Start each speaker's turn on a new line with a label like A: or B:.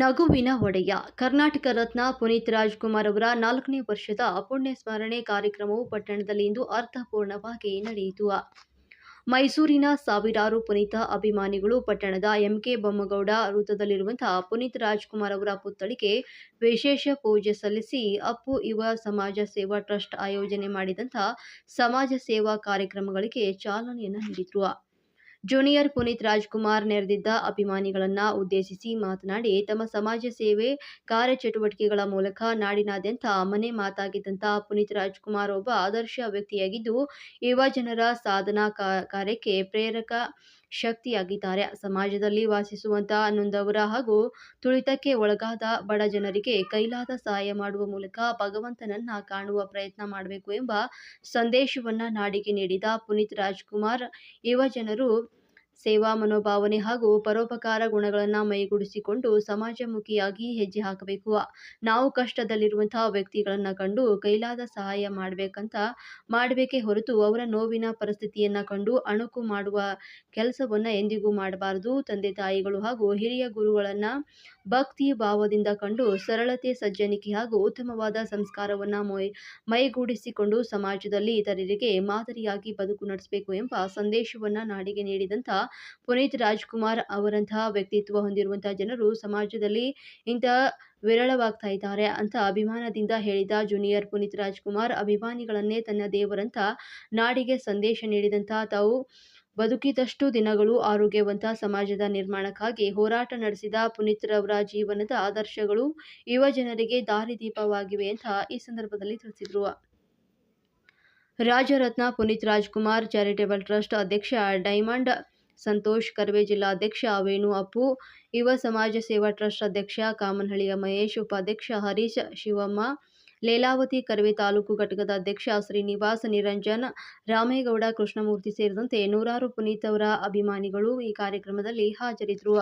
A: ನಗುವಿನ ಒಡೆಯ. ಕರ್ನಾಟಕ ರತ್ನ ಪುನೀತ್ ರಾಜ್ಕುಮಾರ್ ಅವರ ನಾಲ್ಕನೇ ವರ್ಷದ ಪುಣ್ಯ ಸ್ಮರಣೆ ಕಾರ್ಯಕ್ರಮವು ಪಟ್ಟಣದಲ್ಲಿ ಇಂದು ಅರ್ಥಪೂರ್ಣವಾಗಿ ನಡೆಯಿತು. ಮೈಸೂರಿನ ಸಾವಿರಾರು ಪುನೀತ ಅಭಿಮಾನಿಗಳು ಪಟ್ಟಣದ ಎಂಕೆ ಬೊಮ್ಮಗೌಡ ವೃತ್ತದಲ್ಲಿರುವಂತಹ ಪುನೀತ್ ರಾಜ್ಕುಮಾರ್ ಅವರ ಪುತ್ಥಳಿಗೆ ವಿಶೇಷ ಪೂಜೆ ಸಲ್ಲಿಸಿ ಅಪ್ಪು ಯುವ ಸಮಾಜ ಸೇವಾ ಟ್ರಸ್ಟ್ ಆಯೋಜನೆ ಮಾಡಿದಂತಹ ಸಮಾಜ ಸೇವಾ ಕಾರ್ಯಕ್ರಮಗಳಿಗೆ ಚಾಲನೆಯನ್ನು ನೀಡಿದರು. ಜೂನಿಯರ್ ಪುನೀತ್ ರಾಜ್ಕುಮಾರ್ ನೆರೆದಿದ್ದ ಅಭಿಮಾನಿಗಳನ್ನ ಉದ್ದೇಶಿಸಿ ಮಾತನಾಡಿ, ತಮ್ಮ ಸಮಾಜ ಸೇವೆ ಕಾರ್ಯಚಟುವಟಿಕೆಗಳ ಮೂಲಕ ನಾಡಿನಾದ್ಯಂತ ಮನೆ ಮಾತಾಗಿದ್ದಂಥ ಪುನೀತ್ ರಾಜ್ಕುಮಾರ್ ಒಬ್ಬ ಆದರ್ಶ ವ್ಯಕ್ತಿಯಾಗಿದ್ದು, ಯುವ ಜನರ ಸಾಧನಾ ಕಾರ್ಯಕ್ಕೆ ಪ್ರೇರಕ ಶಕ್ತಿಯಾಗಿದ್ದಾರೆ. ಸಮಾಜದಲ್ಲಿ ವಾಸಿಸುವಂತ ನೊಂದವರ ಹಾಗೂ ತುಳಿತಕ್ಕೆ ಒಳಗಾದ ಬಡ ಜನರಿಗೆ ಕೈಲಾದ ಸಹಾಯ ಮಾಡುವ ಮೂಲಕ ಭಗವಂತನನ್ನ ಕಾಣುವ ಪ್ರಯತ್ನ ಮಾಡಬೇಕು ಎಂಬ ಸಂದೇಶವನ್ನ ನಾಡಿಗೆ ನೀಡಿದ ಪುನೀತ್ ರಾಜ್ಕುಮಾರ್, ಯುವ ಜನರು ಸೇವಾ ಮನೋಭಾವನೆ ಹಾಗೂ ಪರೋಪಕಾರ ಗುಣಗಳನ್ನು ಮೈಗೂಡಿಸಿಕೊಂಡು ಸಮಾಜಮುಖಿಯಾಗಿ ಹೆಜ್ಜೆ ಹಾಕಬೇಕು. ನಾವು ಕಷ್ಟದಲ್ಲಿರುವಂತಹ ವ್ಯಕ್ತಿಗಳನ್ನು ಕಂಡು ಕೈಲಾದ ಸಹಾಯ ಮಾಡಬೇಕಂತ ಮಾಡಬೇಕೇ ಹೊರತು ಅವರ ನೋವಿನ ಪರಿಸ್ಥಿತಿಯನ್ನು ಕಂಡು ಅಣುಕು ಮಾಡುವ ಕೆಲಸವನ್ನ ಎಂದಿಗೂ ಮಾಡಬಾರದು. ತಂದೆ, ತಾಯಿಗಳು ಹಾಗೂ ಹಿರಿಯ ಗುರುಗಳನ್ನು ಭಕ್ತಿ ಭಾವದಿಂದ ಕಂಡು ಸರಳತೆ, ಸಜ್ಜನಿಕೆ ಹಾಗೂ ಉತ್ತಮವಾದ ಸಂಸ್ಕಾರವನ್ನ ಮೈ, ಮೈಗೂಡಿಸಿಕೊಂಡು ಸಮಾಜದಲ್ಲಿ ಇತರರಿಗೆ ಮಾದರಿಯಾಗಿ ಬದುಕು ನಡೆಸಬೇಕು ಎಂಬ ಸಂದೇಶವನ್ನ ನಾಡಿಗೆ ನೀಡಿದಂಥ ಪುನೀತ್ ರಾಜ್ಕುಮಾರ್ ಅವರಂತಹ ವ್ಯಕ್ತಿತ್ವ ಹೊಂದಿರುವಂತಹ ಜನರು ಸಮಾಜದಲ್ಲಿ ಇಂತಹ ವಿರಳವಾಗ್ತಾ ಇದ್ದಾರೆ ಅಂತ ಅಭಿಮಾನದಿಂದ ಹೇಳಿದ ಜೂನಿಯರ್ ಪುನೀತ್ ರಾಜ್ಕುಮಾರ್ ಅಭಿಮಾನಿಗಳನ್ನೇ ತನ್ನ ದೇವರಂತ ನಾಡಿಗೆ ಸಂದೇಶ ನೀಡಿದಂತಹ ತಾವು ಬದುಕಿದಷ್ಟು ದಿನಗಳು ಆರೋಗ್ಯವಂತ ಸಮಾಜದ ನಿರ್ಮಾಣಕ್ಕಾಗಿ ಹೋರಾಟ ನಡೆಸಿದ ಪುನೀತ್ ರವರ ಜೀವನದ ಆದರ್ಶಗಳು ಯುವ ಜನರಿಗೆ ದಾರಿದೀಪವಾಗಿವೆ ಅಂತ ಈ ಸಂದರ್ಭದಲ್ಲಿ ತಿಳಿಸಿದರು. ರಾಜರತ್ನ ಪುನೀತ್ ರಾಜ್ಕುಮಾರ್ ಚಾರಿಟೇಬಲ್ ಟ್ರಸ್ಟ್ ಅಧ್ಯಕ್ಷ ಡೈಮಂಡ್ ಸಂತೋಷ್ ಕರ್ವೆ ಜಿಲ್ಲಾಧ್ಯಕ್ಷ ವೇಣು ಅಪ್ಪು, ಯುವ ಸಮಾಜ ಸೇವಾ ಟ್ರಸ್ಟ್ ಅಧ್ಯಕ್ಷ ಕಾಮನಹಳ್ಳಿಯ ಮಹೇಶ್, ಉಪಾಧ್ಯಕ್ಷ ಹರೀಶ್ ಶಿವಮ್ಮ, ಲೇಲಾವತಿ ಕರ್ವೆ ತಾಲೂಕು ಘಟಕದ ಅಧ್ಯಕ್ಷ ಶ್ರೀನಿವಾಸ್ ನಿರಂಜನ್, ರಾಮೇಗೌಡ ಕೃಷ್ಣಮೂರ್ತಿ ಸೇರಿದಂತೆ ನೂರಾರು ಪುನೀತ್ ಅವರ ಅಭಿಮಾನಿಗಳು ಈ ಕಾರ್ಯಕ್ರಮದಲ್ಲಿ ಹಾಜರಿದ್ದರು.